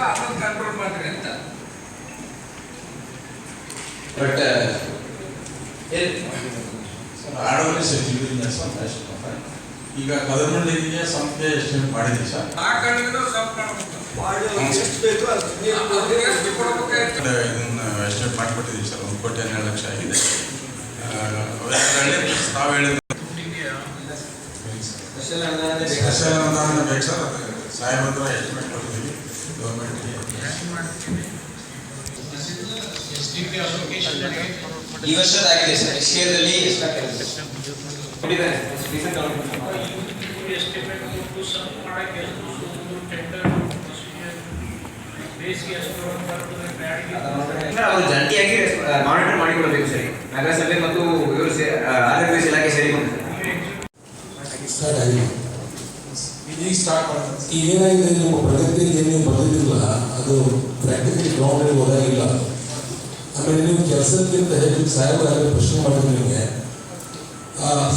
ಆಗ್ತದಲ್ಲ ಅದನ್ನು ಕಂಟ್ರೋಲ್ ಮಾಡ್ರಿ ಅಂತ. ಬಟ್ ಆಡೋಲ್ಲಿ ಸಚಿವರಿಂದ ಸಂತೋಷ ಈಗ ಗವರ್ಮೆಂಟ್ ಸಂಸ್ಥೆ ಎಸ್ಟಿಮೇಟ್ ಮಾಡಿದ್ರಿ ಸರ್. ಆ ಸ್ವಲ್ಪ ಇದನ್ನ ಎಸ್ಟಿಮೇಟ್ ಮಾಡಿಕೊಟ್ಟಿದ್ದೀವಿ ಸರ್ ಒಂದು ಕೋಟಿ ಹನ್ನೆರಡು ಲಕ್ಷ ಆಗಿದೆ. ತಾವು ಹೇಳಿದ ಸ್ಪೆಷಲ್ ಅನುದಾನ ಬೇಕು? ಸರ್ ಸಾಹೇಬ್ ಹತ್ರ ಎಸ್ಟಿಮೇಟ್ ಕೊಟ್ಟಿದ್ದೀವಿ ಗೌರ್ಮೆಂಟ್ಗೆ ಈ ವರ್ಷದಾಗಿದೆ ಸರ್ ನೆಕ್ಸ್ಟ್ ಇಯರ್ದಲ್ಲಿ ಎಷ್ಟಾಗ್ತದೆ ಕೊಟ್ಟಿದ್ದಾರೆ ರೀಸೆಂಟ್ ಅವರು. ಜಂಟಿಯಾಗಿ ಮಾನಿಟರ್ ಮಾಡಿಕೊಡಬೇಕು ಸರಿ. ನಗರಸಭೆ ಮತ್ತು ಇವರು ಆರೋಗ್ಯ ಇಲಾಖೆ ಸೇರಿ ಸ್ಟಾರ್ಟ್ ಆಗಿದೆ ಈಗ ಸ್ಟಾರ್ಟ್ ಈಗ ಏನಾಗಿದೆ ನಿಮ್ಮ ಪ್ರಗತಿಗೆ ಏನು ಬರೋದಿಲ್ಲ ಅದು ಪ್ರಾಕ್ಟಿಕಲಿ ಗ್ರೌಂಡಲ್ಲಿ ಹೋದಾಗಿಲ್ಲ. ಆಮೇಲೆ ನೀವು ಕೆಲಸಕ್ಕಿಂತ ಹೆಚ್ಚು ಸಾಹೇಬರಾಗಿ ಪ್ರಶ್ನೆ ಮಾಡಿದ್ರು ನಿಮಗೆ.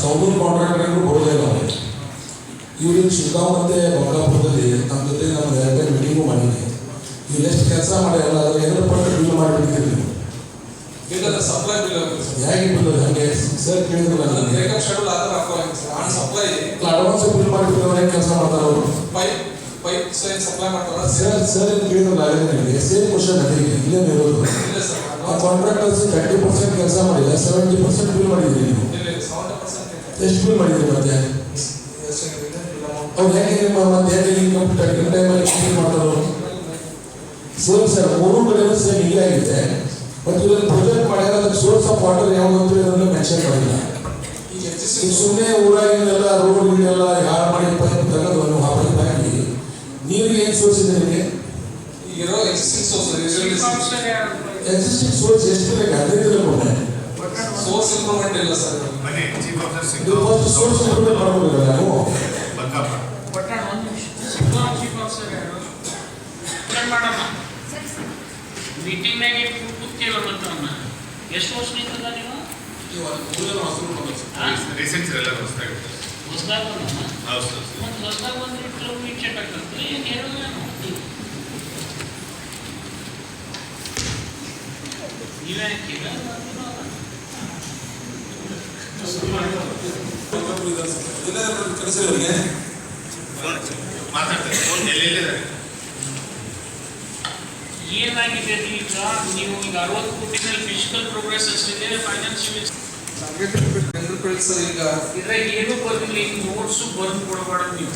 ಸೌಲೂರು ಕಾಂಟ್ರಾಕ್ಟರ್ ಬರೋದೇ ಅವ್ರಿಗೆ. ಇವ್ರಿಗೆ ಶಿವಗಾಂವ್ ಮತ್ತೆ ಬಂಗಾಪುರದಲ್ಲಿ ನಮ್ಮ ಜೊತೆ ನಮ್ಮ ಎರಡು ಮೀಟಿಂಗು ಮಾಡಿದ್ದೀನಿ ಇವ್ರು ಎಷ್ಟು ಕೆಲಸ ಮಾಡಿಲ್ಲ ಅದ್ರ ಎರಡು ಪಟ್ಟು ಬಿಲ್ ಮಾಡಿಬಿಡ್ತೀರಿ ನೀವು. ಸಪ್ಲೈ ಬಿಲ್ ಹೇಗೆ ಬಿಲ್ ಹಾಗೆ ಸರ್ ಕೇಳಿದ್ರಲ್ಲ ನನಗೆ ಬ್ರೇಕಪ್ ಶೆಡ್ಯೂಲ್ ಆದ್ರೆ ಹಾಕೋಂಗಿಲ್ಲ sir. On supply advance bill ಮಾಡಿಬಿಟ್ಟು ಅವ್ರು ಕೆಲಸ ಮಾಡ್ತಾರೆ ಅವರು. ಪೈಪ್ ಪೈಪ್ ಸಪ್ಲೈ ಮಾಡ್ತಾರ? ಸರ್ ಸರ್ ಕೇಳಿದ್ರಲ್ಲ ಹಾಗೆ ನನಗೆ ಸೇಮ್ ಕ್ವಶನ್ ಅದೇ ಇಲ್ಲೇ ಇರೋದು ಇಲ್ಲ ಸರ್. ಆ ಕಾಂಟ್ರಾಕ್ಟರ್ಸ್ ತರ್ಟಿ ಪರ್ಸೆಂಟ್ ಕೆಲಸ ಮಾಡಿಲ್ಲ ಸೆವೆಂಟಿ ಪರ್ಸೆಂಟ್ ಬಿಲ್ ಮಾಡಿದ್ದೀರಿ ನೀವು. ಎಷ್ಟು ಬಿಲ್ ಮಾಡಿದ್ರಿ ಮತ್ತೆ? ಅವ್ರು ಹೇಗೆ ನಿಮ್ಮ ಮತ್ತೆ ಹೇಗೆ ಇನ್ಕಮ್ ಟೈಮ್ ಟೈಮಲ್ಲಿ ಕ್ಲೀನ್ ಮಾಡೋರು ಸೇಮ್ ಸರ್ ಮೂರು ಕಡೆಯೂ ಸೇಮ್ ಹೀಗೆ ಆಗಿದೆ ಮತ್ತು ಇದನ್ನು ಪ್ರೊಜೆಕ್ಟ್ ಮಾಡ್ಯಾರ ಅದಕ್ಕೆ ಸೋರ್ಸ್ ಆಫ್ ವಾಟರ್ ಯಾವುದು ಅಂತ ಇದನ್ನು ಮೆನ್ಷನ್ ಮಾಡಿಲ್ಲ. ಈಗ ಸುಮ್ಮನೆ ಊರಾಗಿನೆಲ್ಲ ರೋಡ್ ಗೀಡೆಲ್ಲ ಹಾಳು ಮಾಡಿ ಪೈಪ್ ತೆಗೆದು ನೀವು ಹಾಕಿ ಹಾಕಿ ನೀರಿಗೆ ಏನು ಸೋರ್ಸ್ ಇದೆ ನಿಮಗೆ? ಇರೋ ಎಕ್ಸಿಸ್ಟಿಂಗ್ ಸೋರ್ಸ್ ಎಕ್ಸಿಸ್ಟಿಂಗ್ ಸೋರ್ಸ್ ಎಷ್ಟು ಬೇಕು ಹದಿನೈದು ಕೊಟ್ಟೆ ಸೋರ್ಸ್ ಇಂಪ್ರೂವ್ಮೆಂಟ್ ಇಲ್ಲ ಸರ್ ಬನ್ನಿ ಚೀಫ್ ಆಫೀಸರ್ ಇದು ಫಸ್ಟ್ ಸೋರ್ಸ್ ಇಂಪ್ರೂವ್ಮೆಂಟ್ ಮಾಡ್ಬೇಕಲ್ಲ ನಾವು ಬಂಕಪ್ಪ ಒಟ್ಟಾರೆ ಒಂದು ಸಿಗ್ನಲ್ ಚೀಫ್ ಆಫೀಸರ್ ಯಾರು? ಮಾಡಮ್ಮ ಮೀಟಿಂಗ್ನಾಗೆ ಕೂತಿಲ್ಲ ಮತ್ತೆ ಅವನ್ನ ಎಷ್ಟು ವರ್ಷ ನಿಂತದ ನೀವು? ರೀಸೆಂಟ್ ಎಲ್ಲ ಹೊಸದಾಗಿ ಹೊಸದಾಗ ಬಂದಮ್ಮ? ಹೌದು ಸರ್ ಮತ್ತೆ ಹೊಸದಾಗ ಬಂದ್ರೆ ಕಿಲೋಮೀಟರ್ ಚೆಕ್ ಆಗ್ತದೆ ಏನು ಹೇಳೋಲ್ಲ ನೀವೇ ಹಾಕಿಲ್ಲ ಕೆಲಸ ಇವರಿಗೆ ಫೋನ್ ಮಾತಾಡ್ತಾರೆ ಫೋನ್ ಎಲ್ಲೆಲ್ಲಿದ್ದಾರೆ ಏನಾಗಿದೆ ಈಗ ನೀವು ಈಗ ಅರವತ್ತು ಕೋಟಿನಲ್ಲಿ ಫಿಸಿಕಲ್ ಪ್ರೋಗ್ರೆಸ್ ಎಷ್ಟಿದೆ ಫೈನಾನ್ಷಿಯಲ್ ಸರ್ ಈಗ ಇದ್ರಾಗ ಏನು ಬರ್ದಿಲ್ಲ ಈಗ ನೋಟ್ಸು ಬರ್ದು ಕೊಡಬಾರ್ದು ನೀವು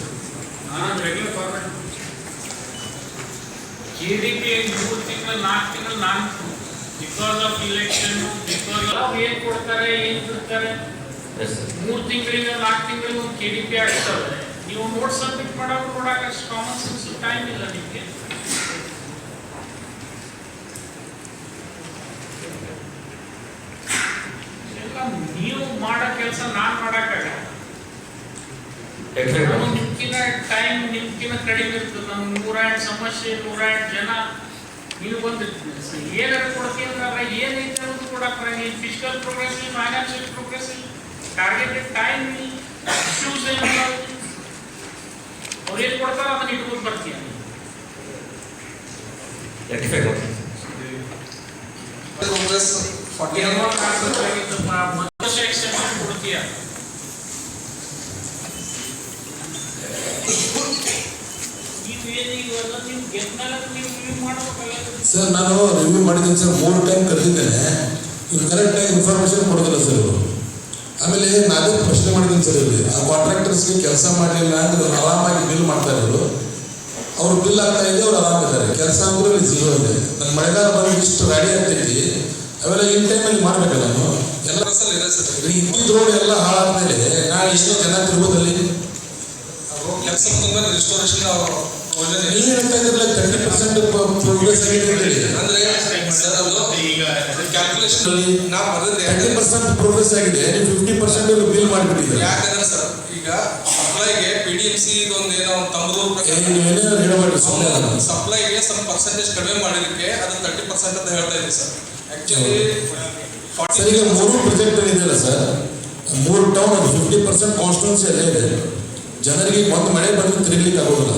ನಾನು regular format K D P ಮೂರು ತಿಂಗಳು ನಾಲ್ಕು ತಿಂಗಳು ನಾಲ್ಕು because of election because of ಏನು ಕೊಡ್ತಾರೆ ಏನು ಬಿಡ್ತಾರೆ? ಮೂರು ತಿಂಗಳಿಂದ ನಾಲ್ಕು ತಿಂಗಳಿಗೆ ಒಂದು ಕೆ ಡಿ ಪಿ ನೀವು ನೋಟ್ ಸಬ್ಮಿಟ್ ಮಾಡೋಕೆ ಕೊಡಕ್ಕೆ ಅಷ್ಟು ಕಾಮನ್ ಸೆನ್ಸ್ ಟೈಮ್ ಇಲ್ಲ ನಿಮಗೆ. ನೀವು ಮಾಡೋ ಕೆಲಸ ನಾನು ಮಾಡೋಕ್ಕಾಗಲ್ಲ ನಿಮ್ಕಿನ ಟೈಮ್ ನಿಮ್ಕಿನ ಕಡಿಮೆ ಇರ್ತದೆ. ನಮ್ಗೆ ನೂರ ಎಂಟು ಸಮಸ್ಯೆ ನೂರ ಎಂಟು ಜನ ನೀವು ಬಂದು ಏನಾರ ಕೊಡ್ತೀನಿ ಅಂದ್ರೆ ಏನೈತೆ ಅನ್ನೋದು ಕೊಡಕ್ಕೆ ನೀವು ಫಿಸಿಕಲ್ ಪ್ರೋಗ್ರೆಸ್ ಇಲ್ಲ ಫೈನಾನ್ಷಿಯಲ್ ಪ್ರೋಗ್ರೆಸ್ ಇಲ್ಲ ಟಾರ್ಗೆಟೆಡ್ ಟೈಮ್ ಇಲ್ಲ ಇಶ್ಯೂಸ್ ಏನಿಲ್ಲ ಅವ್ರು ಏನು ಕೊಡ್ತಾರೋ ಅದನ್ನ ಇಟ್ಕೊಂಡು ಬರ್ತೀಯ ಕಾಂಗ್ರೆಸ್ ಫಾರ್ಟಿ ಏನೋ ಕಾಣ್ಬೇಕಾಗಿತ್ತಪ್ಪ ಮತ್ತೆ ವರ್ಷ ಎಕ್ಸ್ಟೆನ್ಷನ್ ಕೊಡ್ತೀಯ ನೀವು ಏನು ಇವೆಲ್ಲ ನೀವು ಗೆದ್ಮೇಲೆ ನೀವು ನೀವು ಮಾಡ್ಬೇಕಲ್ಲ ಸರ್ ನಾನು ರಿವ್ಯೂ ಮಾಡಿದ್ದೀನಿ ಸರ್ ಮೂರು ಟೈಮ್ ಕರೆದಿದ್ದೇನೆ. ಕರೆಕ್ಟ್ ಕರೆಕ್ಟಾಗಿ ಇನ್ಫಾರ್ಮೇಷನ್ ಕೊಡೋದಿಲ್ಲ ಸರ್ ಇವರು. ಆಮೇಲೆ ನಾನೇ ಪ್ರಶ್ನೆ ಮಾಡಿದ್ದೀನಿ ಸರ್ ಇಲ್ಲಿ ಆ ಕಾಂಟ್ರಾಕ್ಟರ್ಸ್ಗೆ ಕೆಲಸ ಮಾಡಲಿಲ್ಲ ಅಂದ್ರೆ ಅವ್ರು ಆರಾಮಾಗಿ ಬಿಲ್ ಮಾಡ್ತಾ ಇರೋರು ಅವ್ರು ಬಿಲ್ ಆಗ್ತಾ ಇದೆ, ಅವ್ರು ಆರಾಮಿದ್ದಾರೆ ಕೆಲಸ ಅಂದ್ರೆ ಇಲ್ಲಿ ಜೀರೋ ಇದೆ ನನ್ನ ಮಳೆಗಾಲ ಬಂದು ಇಷ್ಟು ರೆಡಿ ಆಗ್ತೈತಿ. ಅವೆಲ್ಲ ಇನ್ ಟೈಮಲ್ಲಿ ಮಾಡ್ಬೇಕಲ್ಲ ನಾನು. ಎಲ್ಲ ಸರ್ ಈ ಇದ್ದಿದ್ದ ರೋಡ್ ಎಲ್ಲ ಹಾಳಾದ್ಮೇಲೆ ನಾಳೆ ಎಷ್ಟೋ ಜನ ತಿರುಗೋದಲ್ಲಿ ಕೆಲಸ ರಿಸ್ಟೋರೇಷನ್ ಒಳ್ಳೆದೇ ನೀವು ಹೇಳ್ತಾ ಇದ್ರಲ್ಲ ತರ್ಟಿ ಪರ್ಸೆಂಟ್ ಪ್ರೋಗ್ರೆಸ್ ಆಗಿದೆ ಅಂದ್ರೆ ಈಗ ಕ್ಯಾಲ್ಕುಲೇಷನ್ ನಾ ಬರೆದ್ರೆ ತರ್ಟಿ ಪರ್ಸೆಂಟ್ ಪ್ರೋಗ್ರೆಸ್ ಆಗಿದೆ ನೀವು ಫಿಫ್ಟಿ ಪರ್ಸೆಂಟ್ ಬಿಲ್ ಮಾಡಿಬಿಟ್ಟಿದ್ದೀರಿ? ಯಾಕಂದ್ರೆ ಸರ್ ಈಗ ಸಪ್ಲೈಗೆ ಪಿ ಡಿ ಸಿ ಇದೊಂದು ಏನೋ ತಮ್ಮದು ಹೇಳಬೇಡಿ ಸುಮ್ಮನೆ ಅದನ್ನು ಸಪ್ಲೈಗೆ ಸ್ವಲ್ಪ ಪರ್ಸೆಂಟೇಜ್ ಕಡಿಮೆ ಮಾಡಿದಕ್ಕೆ ಅದು ತರ್ಟಿ ಪರ್ಸೆಂಟ್ ಅಂತ ಹೇಳ್ತಾ ಸರ್. ಆಕ್ಚುಲಿ ಸರ್ ಈಗ ಮೂರು ಪ್ರಾಜೆಕ್ಟ್ ಇದೆಯಲ್ಲ ಸರ್ ಮೂರು ಟೌನ್ ಅದು ಫಿಫ್ಟಿ ಪರ್ಸೆಂಟ್ ಕಾನ್ಸ್ಟಿಟ್ಯೂನ್ಸಿ ಅಲ್ಲೇ ಇದೆ. ಜನರಿಗೆ ಒಂದು ಮಳೆ ಬಂದು ತಿರುಗಲಿಕ್ಕೆ ಆಗೋದಿಲ್ಲ.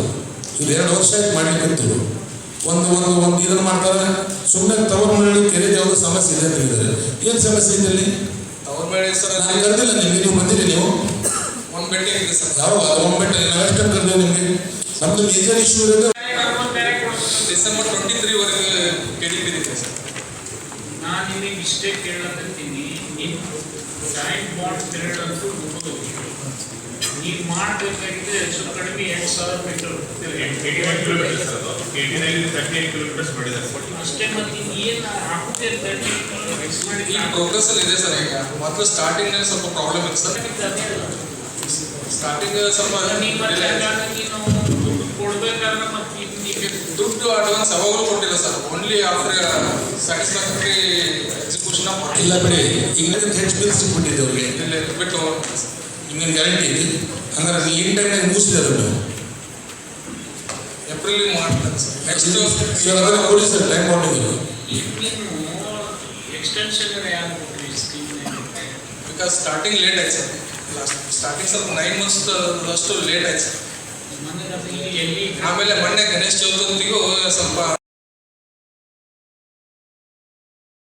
ಇದು ಎರಡು ವರ್ಷ ಆಯ್ತು ಮಾಡ್ಲಿಕ್ಕೆ ಒಂದು ಒಂದು ಒಂದು ಇದನ್ನು ಮಾಡ್ತಾರೆ ಸುಮ್ಮನೆ ತವರುಮಳ್ಳಿ ಕೆರೆ ಯಾವುದೋ ಸಮಸ್ಯೆ ಇದೆ ಅಂತ ಹೇಳಿದ್ದಾರೆ. ಏನ್ ಸಮಸ್ಯೆ ಇದೆ ಅಲ್ಲಿ? ಅವ್ರ ಮೇಲೆ ಸರ್ ನಾನು ಕರೆದಿಲ್ಲ ನಿಮ್ಗೆ ನೀವು ಬಂದಿರಿ ನೀವು. ಒಂದು ಬೆಟ್ಟ ಇದೆ ಸರ್. ಯಾವಾಗ ಒಮ್ಮೆ ನಾವೆಷ್ಟು ಕರೆದೇವೆ ನಿಮಗೆ? ನಮ್ದು ಮೇಜರ್ ಇಶ್ಯೂ ಇರೋದು. ಡಿಸೆಂಬರ್ ಟ್ವೆಂಟಿ ತ್ರೀ ವರೆಗೆ ಡಿ ಸರ್. ನಾನು ನಿಮಗೆ ಇಷ್ಟೇ ಕೇಳಕತ್ತೀನಿ ನೀನು ಜಾಯಿಂಟ್ ಬಾಂಡ್ ಪಿರಿಯಡ್ ಅಂತೂ ಮುಗಿದು ನೀವು ಮಾಡಬೇಕಾಗಿದೆ ಹೆಚ್ಚು ಕಡಿಮೆ ಎಂಟು ಸಾವಿರ ಮೀಟರ್ ಕಿಲೋಮೀಟರ್ಸ್ ಅದು eighty nine thirty eight kilometers ಮಾಡಿದ್ದಾರೆ ಅಷ್ಟೇ ಮತ್ತೆ ಏನು ಆಗುತ್ತೆ ತರ್ಟಿ ಎಕ್ಸ್ ಈ ಮಾಡಿಲ್ಲ ಪ್ರೋಗ್ರೆಸ್ ಅಲ್ಲಿ ಇದೆ ಸರ್ ಈಗ. ಮೊದಲು ಸ್ಟಾರ್ಟಿಂಗ್ನಲ್ಲಿ ಸ್ವಲ್ಪ ಪ್ರಾಬ್ಲಮ್ ಇತ್ತು ಸರ್. ಸ್ಟಾರ್ಟಿಂಗ್ ಸ್ವಲ್ಪ ನೀವು ದುಡ್ಡು ಕೊಡ್ಬೇಕಾದ್ರೆ ಮತ್ತೆ ನಿಮಗೆ ದುಡ್ಡು ಅಡ್ವಾನ್ಸ್ ಯಾವಾಗಲೂ ಕೊಟ್ಟಿಲ್ಲ sir. Only after satisfactory execution ಇಲ್ಲ ಬಿಡಿ. ಈಗ ಹೆಚ್ಚು ಬಿಲ್ಸ್ ಕೊಟ್ಟಿದ್ದೆ ಅವ್ರಿಗೆ. ಬಿಟ್ಟು ನಿಮ್ಗೆ ಗ್ಯಾರಂಟಿ ಇದೆ ಹಂಗಾರೆ ಇನ್ ಟೈಮ್ನಾಗ ಮುಗಿಸಿದಾರೆ ನೀವು ಏಪ್ರಿಲ್ ಮಾಡ್ತಾರೆ ಸರ್ ನೆಕ್ಸ್ಟ್ ಸರ್ ಅದನ್ನ ಕೊಡಿ ಸರ್ ಟೈಮ್ ಮಾಡಿದ್ರು ನೀನು ಎಕ್ಸ್ಟೆನ್ಷನ್ ಯಾರು ಬಿಕಾಸ್ ಸ್ಟಾರ್ಟಿಂಗ್ ಲೇಟ್ ಆಯ್ತು ಸರ್ ಲಾಸ್ಟ್ ಸ್ಟಾರ್ಟಿಂಗ್ ಸ್ವಲ್ಪ ನೈನ್ ಮಂತ್ಸ್ ಅಷ್ಟು ಲೇಟ್ ಆಯ್ತು ಸರ್ ಆಮೇಲೆ ಮೊನ್ನೆ ಗಣೇಶ್ ಚತುರ್ಥಿಗೂ ಸ್ವಲ್ಪ